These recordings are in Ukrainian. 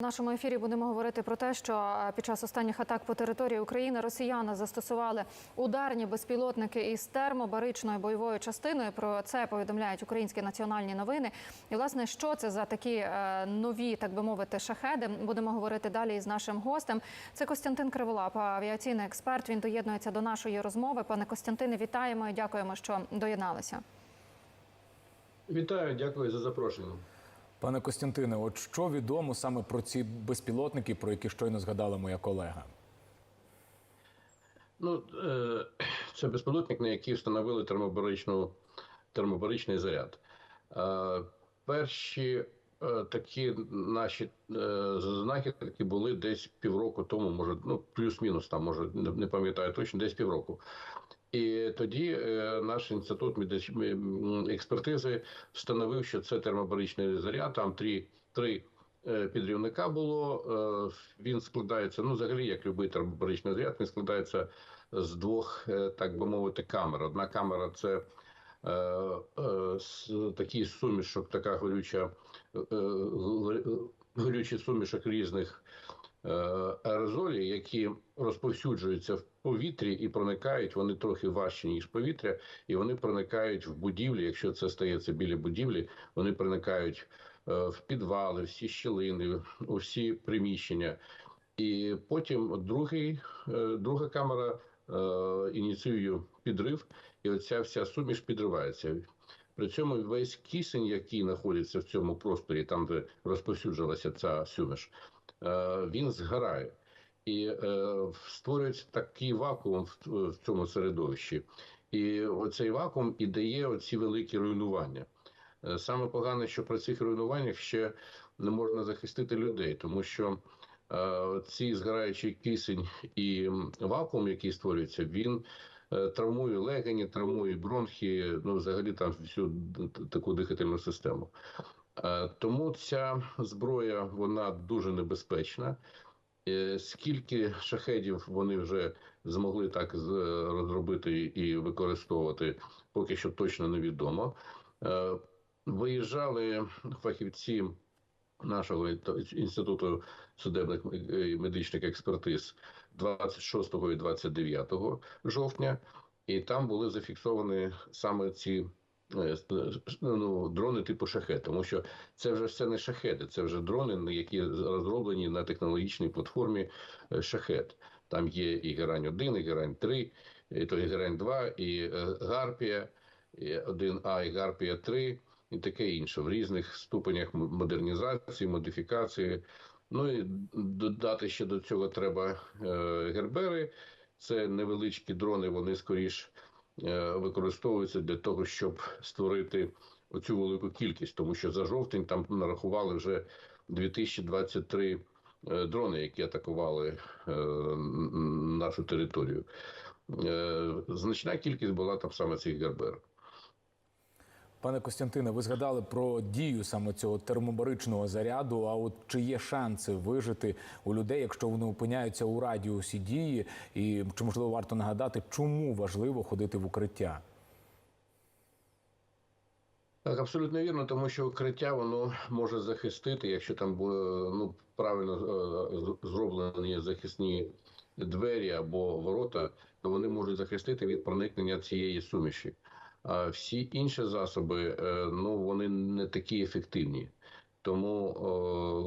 В нашому ефірі будемо говорити про те, що е, під час останніх атак по території України росіяни застосували ударні безпілотники із термобаричною бойовою частиною. Про це повідомляють українські національні новини. І власне, що це за такі е, нові, так би мовити, шахеди? Будемо говорити далі із нашим гостем. Це Костянтин Криволап, авіаційний експерт. Він доєднується до нашої розмови. Пане Костянтине, вітаємо і дякуємо, що доєдналися. Вітаю, дякую за запрошення. Пане Костянтине, от що відомо саме про ці безпілотники, про які щойно згадала моя колега? Ну, е, це безпілотник, на який встановили термобаричну, термобаричний заряд. Е, перші е, такі наші знахідки були десь півроку тому, може, ну, плюс-мінус, там, може, не пам'ятаю точно, десь півроку. І тоді е, наш інститут експертизи встановив, що це термобаричний заряд, там три, три е, підрівника було. Е, він складається, ну, взагалі, як будь-який термобаричний заряд, він складається з двох, так би мовити, камер. Одна камера це такий сумішок, така горюча, горючий сумішок різних аерозолі, які розповсюджуються в повітрі і проникають, вони трохи важчі, ніж повітря, і вони проникають в будівлі. Якщо це стається біля будівлі, вони проникають е, в підвали, всі щілини, у всі приміщення. І потім другий, е, друга камера е, ініціює підрив, і оця вся суміш підривається. При цьому весь кисень, який знаходиться в цьому просторі, там де розповсюджувалася ця суміш, е, він згорає. І е, створюється такий вакуум в, в цьому середовищі. І оцей вакуум і дає оці великі руйнування. Е, Саме погане, що при цих руйнуваннях ще не можна захистити людей, тому що е, ці згораючий кисень і вакуум, який створюється, він е, травмує легені, травмує бронхи, ну взагалі там всю таку дихательну систему. Е, Тому ця зброя вона дуже небезпечна. Е, Скільки шахедів вони вже змогли так розробити і використовувати, поки що точно невідомо. Е, Виїжджали фахівці нашого інституту судебних е, медичних експертиз 26 і 29 жовтня, і там були зафіксовані саме ці ну, дрони типу шахет, тому що це вже все не шахеди, це вже дрони, які розроблені на технологічній платформі е, шахет. Там є і Герань 1, і Герань 3, і то і Герань 2, і е, Гарпія, і 1А, і Гарпія 3, і таке інше в різних ступенях модернізації, модифікації. Ну і додати ще до цього треба е, гербери. Це невеличкі дрони, вони скоріш е, використовуються для того, щоб створити оцю велику кількість, тому що за жовтень там нарахували вже 2023 е, дрони, які атакували е, нашу територію. Значна кількість була там саме цих гербер. Пане Костянтине, ви згадали про дію саме цього термобаричного заряду. А от чи є шанси вижити у людей, якщо вони опиняються у радіусі дії? І чи можливо варто нагадати, чому важливо ходити в укриття? Так, абсолютно вірно, тому що укриття воно може захистити, якщо там ну правильно е, зроблені захисні двері або ворота, то вони можуть захистити від проникнення цієї суміші. Всі інші засоби, е, ну вони не такі ефективні. Тому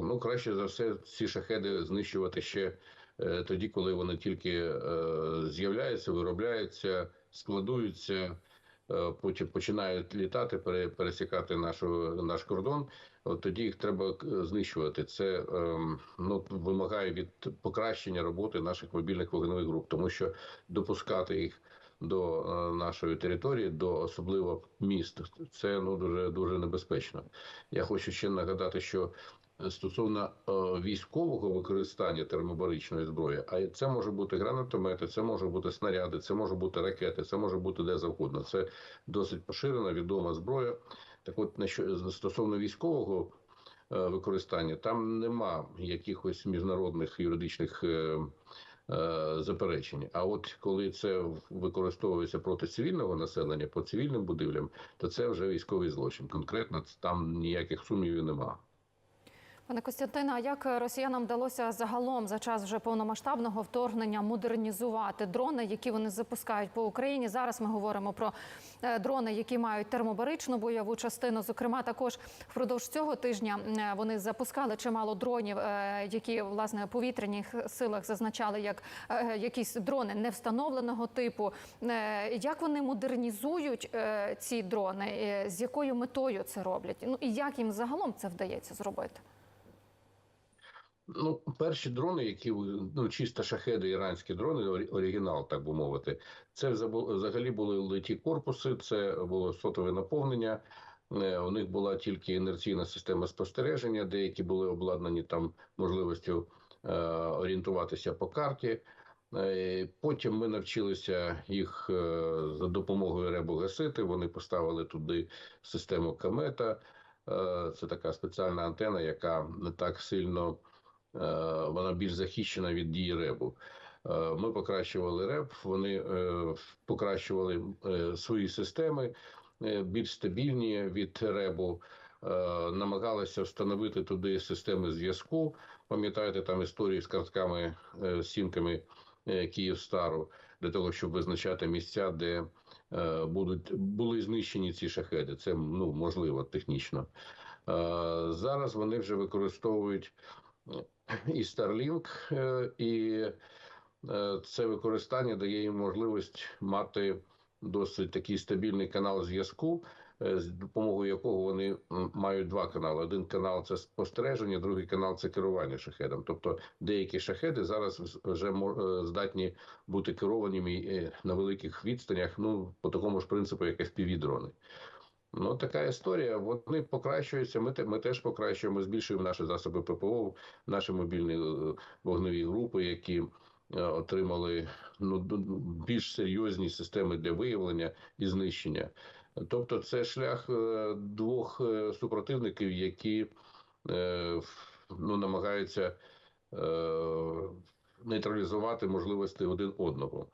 ну краще за все ці шахеди знищувати ще е, тоді, коли вони тільки е, з'являються, виробляються, складуються. Потім починають літати, пересікати нашу наш кордон. От тоді їх треба знищувати. Це ну вимагає від покращення роботи наших мобільних вогневих груп, тому що допускати їх до е, нашої території, до особливо міст, це ну дуже дуже небезпечно. Я хочу ще нагадати, що стосовно е, військового використання термобаричної зброї, а це може бути гранатомети, це може бути снаряди, це може бути ракети, це може бути де завгодно. Це досить поширена, відома зброя. Так, от на що стосовно військового е, використання, там нема якихось міжнародних юридичних. Е, Заперечень, а от коли це використовується проти цивільного населення по цивільним будівлям, то це вже військовий злочин. Конкретно там ніяких сумнівів немає. Пане Костянтине, а як росіянам вдалося загалом за час вже повномасштабного вторгнення модернізувати дрони, які вони запускають по Україні? Зараз ми говоримо про е, дрони, які мають термобаричну бойову частину. Зокрема, також впродовж цього тижня е, вони запускали чимало дронів, е, які власне повітряних силах зазначали як якісь дрони невстановленого типу. Як вони модернізують ці дрони? З якою метою це роблять? Ну і як їм загалом це вдається зробити? Ну, перші дрони, які ну, чисто шахеди, іранські дрони, оригінал, так би мовити, це взагалі були литі корпуси, це було сотове наповнення. Е, У них була тільки інерційна система спостереження, деякі були обладнані там можливістю е, орієнтуватися по карті. Е, Потім ми навчилися їх е, за допомогою ребу гасити. Вони поставили туди систему камета. Е, Це така спеціальна антена, яка не так сильно вона більш захищена від дії ребу. Е, Ми покращували реб, вони е, покращували е, свої системи е, більш стабільні від ребу. Е, Намагалися встановити туди системи зв'язку. Пам'ятаєте там історії з картками е, сімками е, Київстару для того, щоб визначати місця, де е, будуть були знищені ці шахеди. Це ну можливо технічно. Е, Зараз вони вже використовують і Starlink, е, і е, це використання дає їм можливість мати досить такий стабільний канал зв'язку, е, з допомогою якого вони мають два канали. Один канал це спостереження, другий канал це керування шахедом. Тобто деякі шахеди зараз вже здатні бути керованими е, на великих відстанях, ну по такому ж принципу, як FPV-дрони. Ну, така історія. Вони покращуються. Ми, ми теж покращуємо, збільшуємо наші засоби ППО, наші мобільні е, вогневі групи, які е, отримали ну, більш серйозні системи для виявлення і знищення. Тобто, це шлях е, двох супротивників, які ну, намагаються нейтралізувати можливості один одного.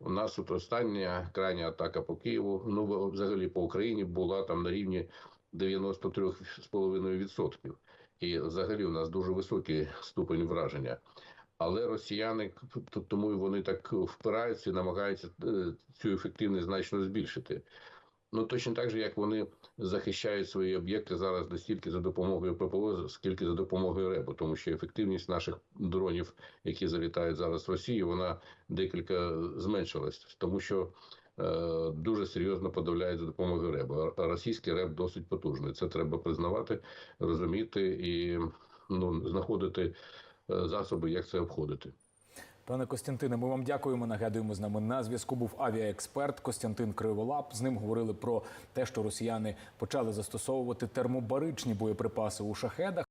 У нас от остання крайня атака по Києву, ну взагалі по Україні була там на рівні 93,5%. І взагалі у нас дуже високий ступень враження. Але росіяни тому вони так впираються і намагаються е, цю ефективність значно збільшити. Ну точно так же, як вони захищають свої об'єкти зараз не стільки за допомогою ППО, скільки за допомогою РЕБу, тому що ефективність наших дронів, які залітають зараз в Росію, вона декілька зменшилась, тому що е, дуже серйозно подавляють за допомогою РЕБу. Російський РЕБ досить потужний. Це треба признавати, розуміти і ну, знаходити е, засоби, як це обходити. Пане Костянтине, ми вам дякуємо. Нагадуємо, з нами на зв'язку був авіаексперт Костянтин Криволап. З ним говорили про те, що росіяни почали застосовувати термобаричні боєприпаси у шахедах.